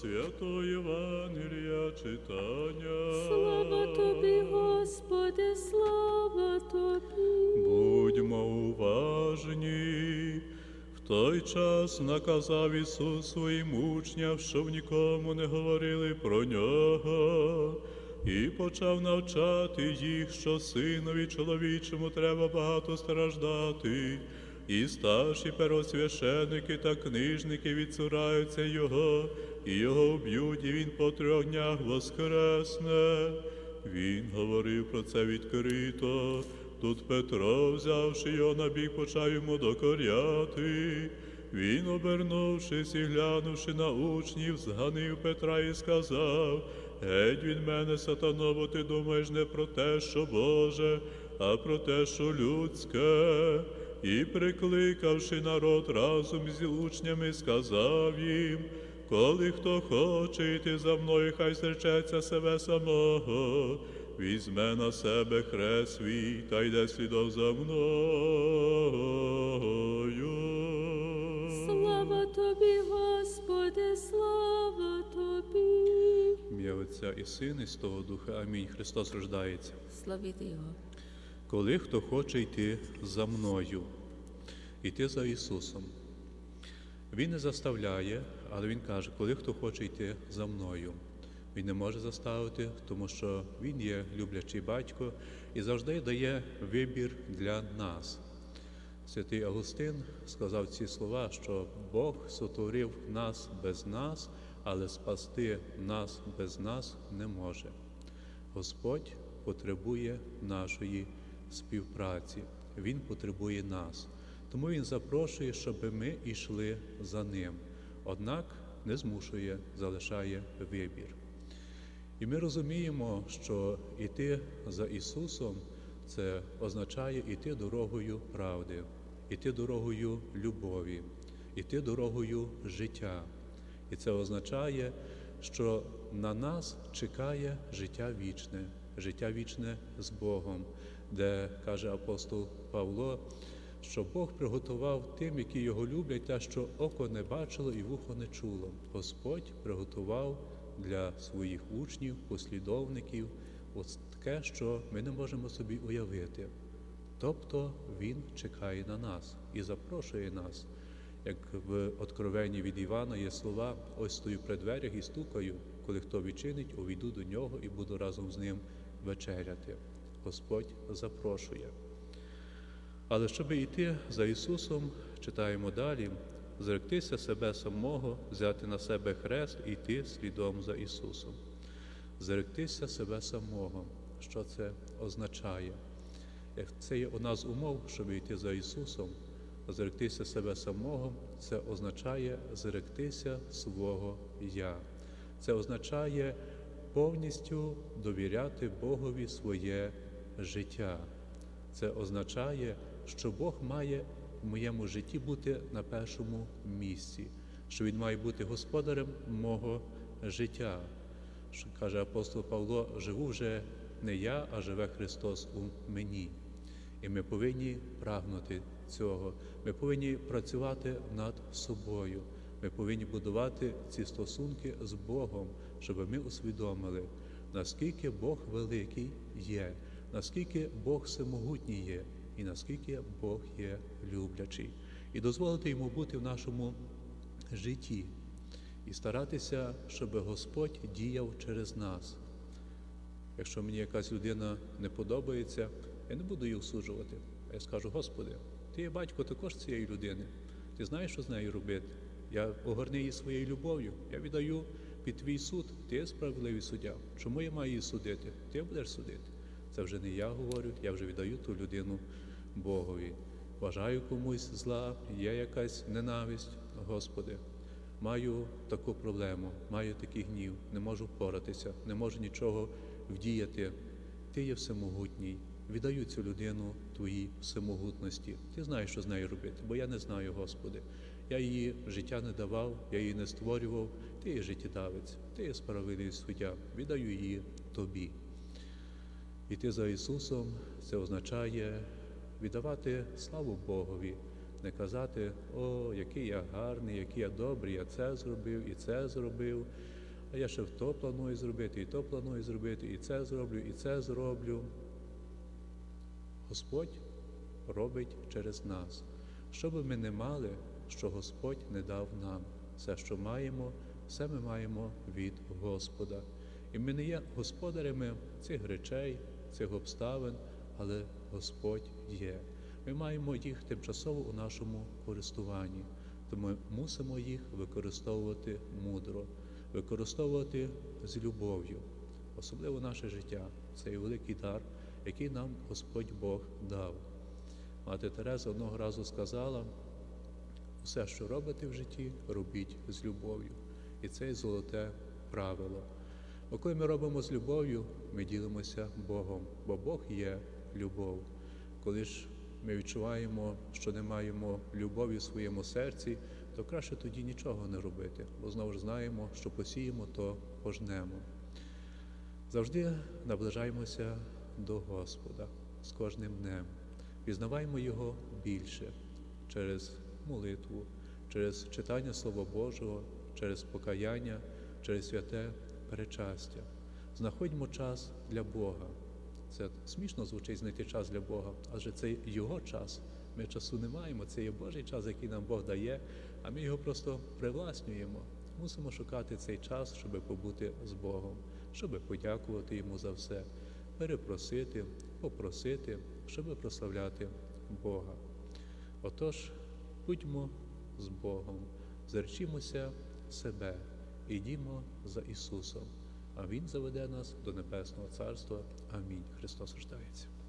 Святого Євангелія читання. Слава тобі, Господи, слава тобі. Будьмо уважні. В той час наказав Ісус своїм учням, щоб нікому не говорили про нього, і почав навчати їх, що синові чоловічому треба багато страждати, і старші первосвященники та книжники відсураються його, і його вб'ють, і він по трьох днях воскресне. Він говорив про це відкрито. Тут Петро, взявши його на бік, почав йому докоряти. Він, обернувшись і глянувши на учнів, зганив Петра і сказав: Геть від мене, сатано, бо ти думаєш не про те, що Боже, а про те, що людське. І, прикликавши народ разом з учнями, сказав їм, коли хто хоче йти за мною, хай зречеться себе самого, візьме на себе хрест свій та йде слідом за мною. Слава тобі, Господи, слава тобі. Ім'я Отця і Сина, і Святого Духа. Амінь. Христос рождається. Славіти Його. Коли хто хоче йти за мною, йти за Ісусом. Він не заставляє, але Він каже, коли хто хоче йти за мною. Він не може заставити, тому що Він є люблячий батько і завжди дає вибір для нас. Святий Августин сказав ці слова, що Бог сотворив нас без нас, але спасти нас без нас не може. Господь потребує нашої співпраці, Він потребує нас. Тому Він запрошує, щоб ми йшли за Ним. Однак не змушує, залишає вибір. І ми розуміємо, що йти за Ісусом це означає йти дорогою правди, йти дорогою любові, йти дорогою життя. І це означає, що на нас чекає життя вічне, життя вічне з Богом, де каже апостол Павло, що Бог приготував тим, які його люблять, те, що око не бачило і вухо не чуло. Господь приготував для своїх учнів, послідовників, ось таке, що ми не можемо собі уявити. Тобто Він чекає на нас і запрошує нас. Як в Откровенні від Івана є слова, ось стою при дверях і стукаю, коли хто відчинить, увійду до нього і буду разом з ним вечеряти. Господь запрошує. Але щоб йти за Ісусом, читаємо далі, зректися себе самого, взяти на себе хрест і йти слідом за Ісусом. Зректися себе самого. Що це означає? Це є у нас умов, щоб йти за Ісусом, зректися себе самого, це означає зректися свого Я. Це означає повністю довіряти Богові своє життя. Це означає, що Бог має в моєму житті бути на першому місці, що Він має бути господарем мого життя. Що каже апостол Павло, живу вже не я, а живе Христос у мені. І ми повинні прагнути цього. Ми повинні працювати над собою. Ми повинні будувати ці стосунки з Богом, щоб ми усвідомили, наскільки Бог великий є, наскільки Бог всемогутній є, і наскільки Бог є люблячий, і дозволити йому бути в нашому житті, і старатися, щоб Господь діяв через нас. Якщо мені якась людина не подобається, я не буду її осуджувати. А я скажу, Господи, ти є батько також цієї людини. Ти знаєш, що з нею робити. Я огорни її своєю любов'ю. Я віддаю під твій суд. Ти справедливий суддя. Чому я маю її судити? Ти будеш судити. Це вже не я говорю, я вже віддаю ту людину Богові. Бажаю комусь зла, є якась ненависть, Господи. Маю таку проблему, маю такий гнів, не можу впоратися, не можу нічого вдіяти. Ти є всемогутній. Віддаю цю людину твоїй всемогутності. Ти знаєш, що з нею робити, бо я не знаю, Господи. Я її життя не давав, я її не створював. Ти є життєдавець, ти є справедливий суддя. Віддаю її тобі. Іти за Ісусом це означає віддавати славу Богові, Не казати, о, який я гарний, який я добрий, я це зробив, і це зробив. А я ще то планую зробити, і то планую зробити, і це зроблю, і це зроблю. Господь робить через нас. Що би ми не мали, що Господь не дав нам. Все, що маємо, все ми маємо від Господа. І ми не є господарями цих речей, цих обставин, але Господь є. Ми маємо їх тимчасово у нашому користуванні, тому ми мусимо їх використовувати мудро, використовувати з любов'ю. Особливо наше життя це великий дар, який нам Господь Бог дав. Мати Тереза одного разу сказала: все, що робите в житті, робіть з любов'ю. І це є золоте правило. Бо коли ми робимо з любов'ю, ми ділимося Богом, бо Бог є любов. Коли ж ми відчуваємо, що не маємо любові в своєму серці, то краще тоді нічого не робити, бо знову ж знаємо, що посіємо, то пожнемо. Завжди наближаємося до Господа з кожним днем. Пізнаваємо Його більше через молитву, через читання Слова Божого, через покаяння, через святе перечастя. Знаходьмо час для Бога. Це смішно звучить знайти час для Бога, адже це Його час. Ми часу не маємо, це є Божий час, який нам Бог дає, а ми його просто привласнюємо. Мусимо шукати цей час, щоб побути з Богом, щоб подякувати Йому за все, перепросити, попросити, щоб прославляти Бога. Отож, будьмо з Богом, зречімося себе, ідімо за Ісусом, а Він заведе нас до Небесного Царства. Амінь. Христос рождається.